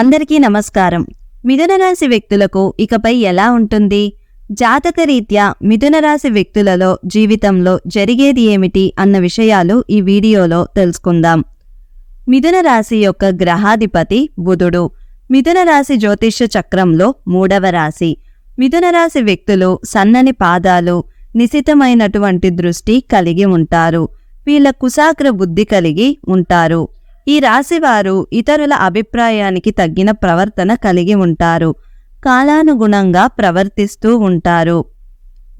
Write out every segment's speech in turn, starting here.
అందరికీ నమస్కారం. మిథున రాశి వ్యక్తులకు ఇకపై ఎలా ఉంటుంది? జాతకరీత్యా మిథున రాశి వ్యక్తులలో జీవితంలో జరిగేది ఏమిటి అన్న విషయాలు ఈ వీడియోలో తెలుసుకుందాం. మిథున రాశి యొక్క గ్రహాధిపతి బుధుడు. మిథున రాశి జ్యోతిష్య చక్రంలో మూడవ రాశి. మిథున రాశి వ్యక్తులు సన్నని పాదాలు నిశితమైనటువంటి దృష్టి కలిగి ఉంటారు. వీళ్ళ కుశాగ్ర బుద్ధి కలిగి ఉంటారు. ఈ రాశివారు ఇతరుల అభిప్రాయానికి తగ్గిన ప్రవర్తన కలిగి ఉంటారు. కాలానుగుణంగా ప్రవర్తిస్తూ ఉంటారు.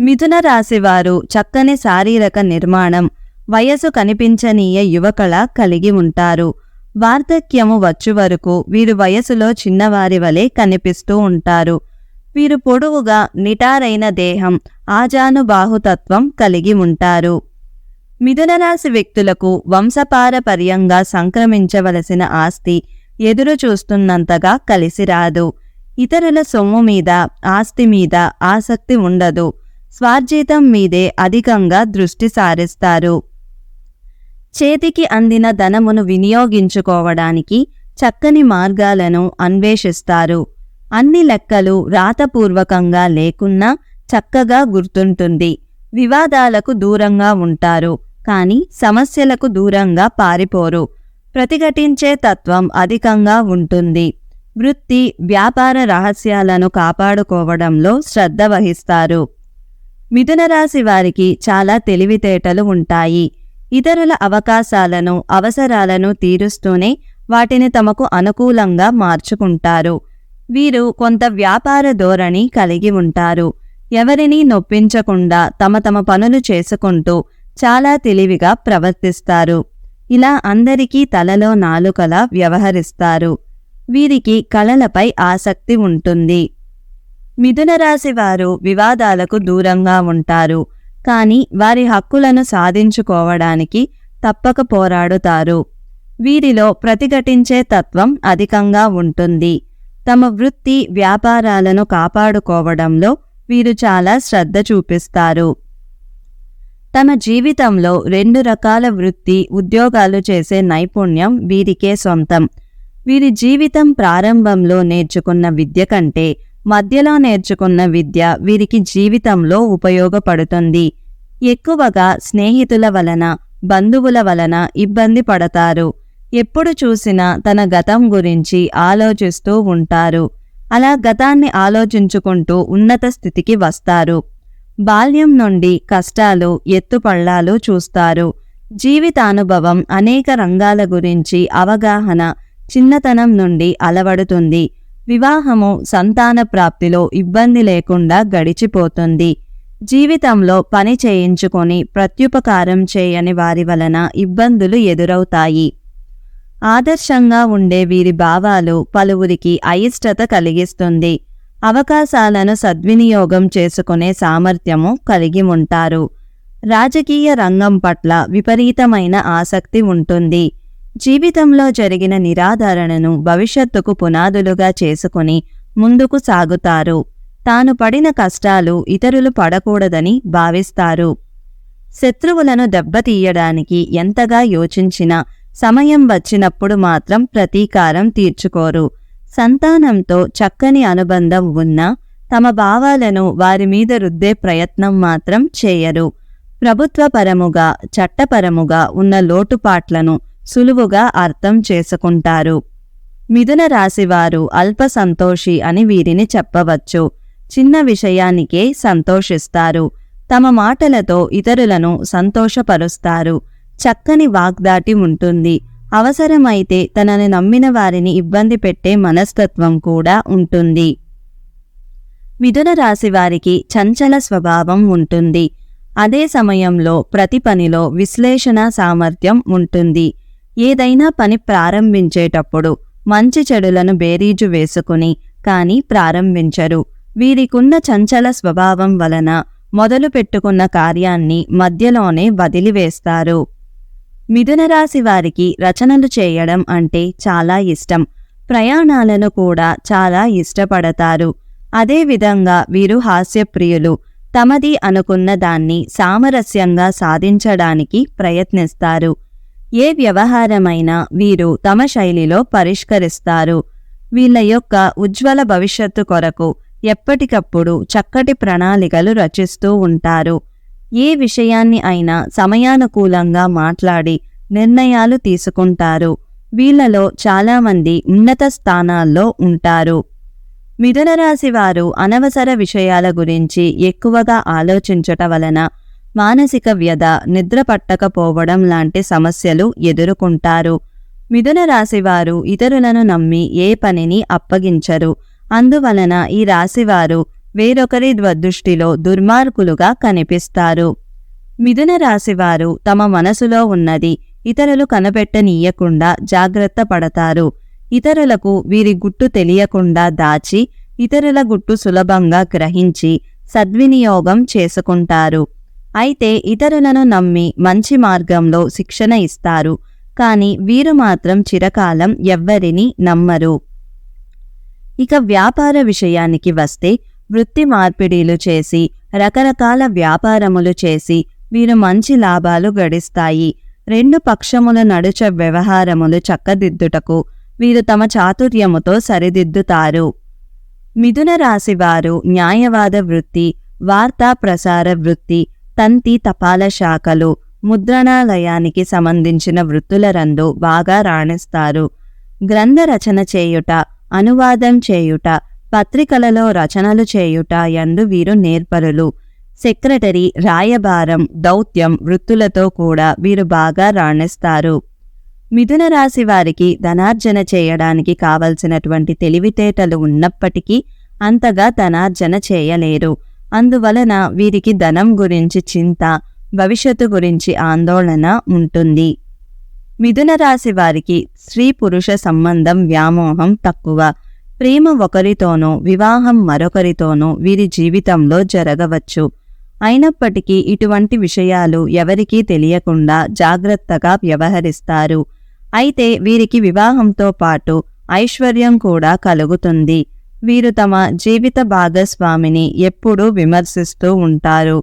మిథున రాశివారు చక్కని శారీరక నిర్మాణం వయసు కనిపించనీయ యువకళ కలిగి ఉంటారు. వార్ధక్యము వచ్చు వరకు వీరు వయసులో చిన్నవారి వలె కనిపిస్తూ ఉంటారు. వీరు పొడవుగా నిటారైన దేహం ఆజానుబాహుతత్వం కలిగి ఉంటారు. మిథునరాశి వ్యక్తులకు వంశపారపర్యంగా సంక్రమించవలసిన ఆస్తి ఎదురు చూస్తున్నంతగా కలిసి రాదు. ఇతరుల సొమ్ము మీద ఆస్తి మీద ఆసక్తి ఉండదు. స్వార్జితం మీదే అధికంగా దృష్టి సారిస్తారు. చేతికి అందిన ధనమును వినియోగించుకోవడానికి చక్కని మార్గాలను అన్వేషిస్తారు. అన్ని లెక్కలు రాతపూర్వకంగా లేకున్నా చక్కగా గుర్తుంటుంది. వివాదాలకు దూరంగా ఉంటారు. కానీ సమస్యలకు దూరంగా పారిపోరు. ప్రతిఘటించే తత్వం అధికంగా ఉంటుంది. వృత్తి వ్యాపార రహస్యాలను కాపాడుకోవడంలో శ్రద్ధ వహిస్తారు. మిథునరాశి వారికి చాలా తెలివితేటలు ఉంటాయి. ఇతరుల అవకాశాలను అవసరాలను తీరుస్తూనే వాటిని తమకు అనుకూలంగా మార్చుకుంటారు. వీరు కొంత వ్యాపార ధోరణి కలిగి ఉంటారు. ఎవరినీ నొప్పించకుండా తమ తమ పనులు చేసుకుంటూ చాలా తెలివిగా ప్రవర్తిస్తారు. ఇలా అందరికీ తలలో నాలుకలా వ్యవహరిస్తారు. వీరికి కళలపై ఆసక్తి ఉంటుంది. మిథునరాశివారు వారు వివాదాలకు దూరంగా ఉంటారు. కానీ వారి హక్కులను సాధించుకోవడానికి తప్పక పోరాడుతారు. వీరిలో ప్రతిఘటించే తత్వం అధికంగా ఉంటుంది. తమ వృత్తి వ్యాపారాలను కాపాడుకోవడంలో వీరు చాలా శ్రద్ధ చూపిస్తారు. తమ జీవితంలో రెండు రకాల వృత్తి ఉద్యోగాలు చేసే నైపుణ్యం వీరికే సొంతం. వీరి జీవితం ప్రారంభంలో నేర్చుకున్న విద్య కంటే మధ్యలో నేర్చుకున్న విద్య వీరికి జీవితంలో ఉపయోగపడుతుంది. ఎక్కువగా స్నేహితుల వలన బంధువుల వలన ఇబ్బంది పడతారు. ఎప్పుడు చూసినా తన గతం గురించి ఆలోచిస్తూ ఉంటారు. అలా గతాన్ని ఆలోచించుకుంటూ ఉన్నత స్థితికి వస్తారు. బాల్యం నుండి కష్టాలు ఎత్తుపళ్ళాలు చూస్తారు. జీవితానుభవం అనేక రంగాల గురించి అవగాహన చిన్నతనం నుండి అలవడుతుంది. వివాహము సంతాన ప్రాప్తిలో ఇబ్బంది లేకుండా గడిచిపోతుంది. జీవితంలో పని చేయించుకొని ప్రత్యుపకారం చేయని వారి వలన ఇబ్బందులు ఎదురవుతాయి. ఆదర్శంగా ఉండే వీరి భావాలు పలువురికి అయిష్టత కలిగిస్తుంది. అవకాశాలను సద్వినియోగం చేసుకునే సామర్థ్యము కలిగి ఉంటారు. రాజకీయ రంగం పట్ల విపరీతమైన ఆసక్తి ఉంటుంది. జీవితంలో జరిగిన నిరాధారణను భవిష్యత్తుకు పునాదులుగా చేసుకుని ముందుకు సాగుతారు. తాను పడిన కష్టాలు ఇతరులు పడకూడదని భావిస్తారు. శత్రువులను దెబ్బతీయడానికి ఎంతగా యోచించినా సమయం వచ్చినప్పుడు మాత్రం ప్రతీకారం తీర్చుకోరు. సంతానంతో చక్కని అనుబంధం ఉన్నా తమ భావాలను వారి మీద రుద్దే ప్రయత్నం మాత్రం చేయరు. ప్రభుత్వపరముగా చట్టపరముగా ఉన్న లోటుపాట్లను సులువుగా అర్థం చేసుకుంటారు. మిథున రాశివారు అల్ప సంతోషి అని వీరిని చెప్పవచ్చు. చిన్న విషయానికే సంతోషిస్తారు. తమ మాటలతో ఇతరులను సంతోషపరుస్తారు. చక్కని వాగ్దాటి ఉంటుంది. అవసరమైతే తనని నమ్మిన వారిని ఇబ్బంది పెట్టే మనస్తత్వం కూడా ఉంటుంది. మిథున రాశి వారికి చంచల స్వభావం ఉంటుంది. అదే సమయంలో ప్రతి పనిలో విశ్లేషణ సామర్థ్యం ఉంటుంది. ఏదైనా పని ప్రారంభించేటప్పుడు మంచి చెడులను బేరీజు వేసుకుని కానీ ప్రారంభించరు. వీరికున్న చంచల స్వభావం వలన మొదలు పెట్టుకున్న కార్యాన్ని మధ్యలోనే వదిలివేస్తారు. మిథునరాశి వారికి రచనలు చేయడం అంటే చాలా ఇష్టం. ప్రయాణాలను కూడా చాలా ఇష్టపడతారు. అదేవిధంగా వీరు హాస్యప్రియులు. తమది అనుకున్న దాన్ని సామరస్యంగా సాధించడానికి ప్రయత్నిస్తారు. ఏ వ్యవహారమైనా వీరు తమ శైలిలో పరిష్కరిస్తారు. వీళ్ళ యొక్క ఉజ్వల భవిష్యత్తు కొరకు ఎప్పటికప్పుడు చక్కటి ప్రణాళికలు రచిస్తూ ఉంటారు. ఏ విషయాన్ని అయినా సమయానుకూలంగా మాట్లాడి నిర్ణయాలు తీసుకుంటారు. వీళ్ళలో చాలామంది ఉన్నత స్థానాల్లో ఉంటారు. మిథున రాశి వారు అనవసర విషయాల గురించి ఎక్కువగా ఆలోచించట వలన మానసిక వ్యధ నిద్ర పట్టకపోవడం లాంటి సమస్యలు ఎదుర్కొంటారు. మిథున రాశివారు ఇతరులను నమ్మి ఏ పనిని అప్పగించరు. అందువలన ఈ రాశివారు వేరొకరి దృష్టిలో దుర్మార్గులుగా కనిపిస్తారు. మిథున రాశివారు తమ మనసులో ఉన్నది ఇతరులు కనపెట్టనీయకుండా జాగ్రత్త పడతారు. ఇతరులకు వీరి గుట్టు తెలియకుండా దాచి ఇతరుల గుట్టు సులభంగా గ్రహించి సద్వినియోగం చేసుకుంటారు. అయితే ఇతరులను నమ్మి మంచి మార్గంలో శిక్షణ ఇస్తారు. కాని వీరు మాత్రం చిరకాలం ఎవ్వరిని నమ్మరు. ఇక వ్యాపార విషయానికి వస్తే వృత్తి మార్పిడీలు చేసి రకరకాల వ్యాపారములు చేసి వీరు మంచి లాభాలు గడిస్తాయి. రెండు పక్షముల నడుచ వ్యవహారములు చక్కదిద్దుటకు వీరు తమ చాతుర్యముతో సరిదిద్దుతారు. మిథున రాశివారు న్యాయవాద వృత్తి వార్తా ప్రసార వృత్తి తంతి తపాల శాఖలు ముద్రణాలయానికి సంబంధించిన వృత్తుల రందు బాగా రాణిస్తారు. గ్రంథ రచన చేయుట అనువాదం చేయుట పత్రికలలో రచనలు చేయుట ఎందు వీరు నేర్పరులు. సెక్రటరీ రాయబారం దౌత్యం వృత్తులతో కూడా వీరు బాగా రాణిస్తారు. మిథున రాశి వారికి ధనార్జన చేయడానికి కావలసినటువంటి తెలివితేటలు ఉన్నప్పటికీ అంతగా ధనార్జన చేయలేరు. అందువలన వీరికి ధనం గురించి చింత భవిష్యత్తు గురించి ఆందోళన ఉంటుంది. మిథున రాశి వారికి స్త్రీ పురుష సంబంధం వ్యామోహం తక్కువ. ప్రేమ ఒకరితోనూ వివాహం మరొకరితోనూ వీరి జీవితంలో జరగవచ్చు. అయినప్పటికీ ఇటువంటి విషయాలు ఎవరికీ తెలియకుండా జాగ్రత్తగా వ్యవహరిస్తారు. అయితే వీరికి వివాహంతో పాటు ఐశ్వర్యం కూడా కలుగుతుంది. వీరు తమ జీవిత భాగస్వామిని ఎప్పుడూ విమర్శిస్తూ ఉంటారు.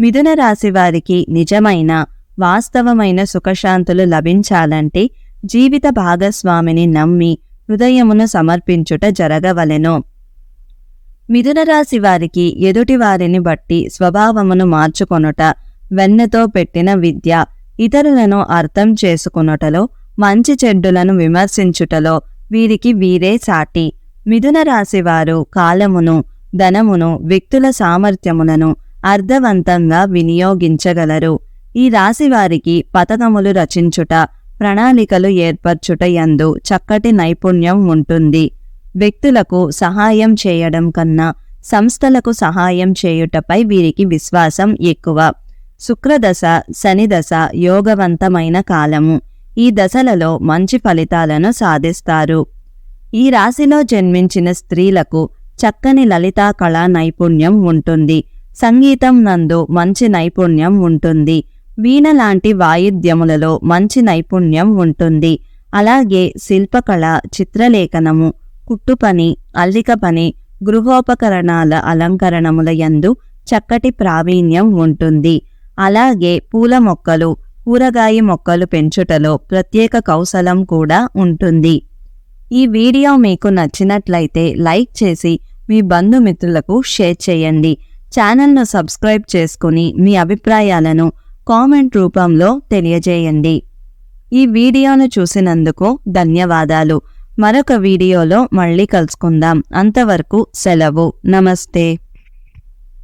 మిథున రాశి వారికి నిజమైన వాస్తవమైన సుఖశాంతులు లభించాలంటే జీవిత భాగస్వామిని నమ్మి హృదయమును సమర్పించుట జరగవలెను. మిథునరాశి వారికి ఎదుటి వారిని బట్టి స్వభావమును మార్చుకొనుట వెన్నెతో పెట్టిన విద్య ఇతరులను అర్థం చేసుకొనుటలో మంచి చెడ్డులను విమర్శించుటలో వీరికి వీరే సాటి. మిథున రాశివారు కాలమును ధనమును వ్యక్తుల సామర్థ్యములను అర్థవంతంగా వినియోగించగలరు. ఈ రాశివారికి పథకములు రచించుట ప్రణాళికలు ఏర్పరచుట యందు చక్కటి నైపుణ్యం ఉంటుంది. వ్యక్తులకు సహాయం చేయడం కన్నా సంస్థలకు సహాయం చేయుటపై వీరికి విశ్వాసం ఎక్కువ. శుక్రదశ శనిదశ యోగవంతమైన కాలము. ఈ దశలలో మంచి ఫలితాలను సాధిస్తారు. ఈ రాశిలో జన్మించిన స్త్రీలకు చక్కని లలితా కళా నైపుణ్యం ఉంటుంది. సంగీతం నందు మంచి నైపుణ్యం ఉంటుంది. వీణ లాంటి వాయిద్యములలో మంచి నైపుణ్యం ఉంటుంది. అలాగే శిల్పకళ చిత్రలేఖనము కుట్టుపని అల్లిక పని గృహోపకరణాల అలంకరణముల యందు చక్కటి ప్రావీణ్యం ఉంటుంది. అలాగే పూల మొక్కలు కూరగాయ మొక్కలు పెంచుటలో ప్రత్యేక కౌశలం కూడా ఉంటుంది. ఈ వీడియో మీకు నచ్చినట్లయితే లైక్ చేసి మీ బంధుమిత్రులకు షేర్ చేయండి. ఛానల్ను సబ్స్క్రైబ్ చేసుకుని మీ అభిప్రాయాలను కామెంట్ రూపంలో తెలియజేయండి. ఈ వీడియోను చూసినందుకు ధన్యవాదాలు. మరొక వీడియోలో మళ్ళీ కలుసుకుందాం. అంతవరకు సెలవు. నమస్తే.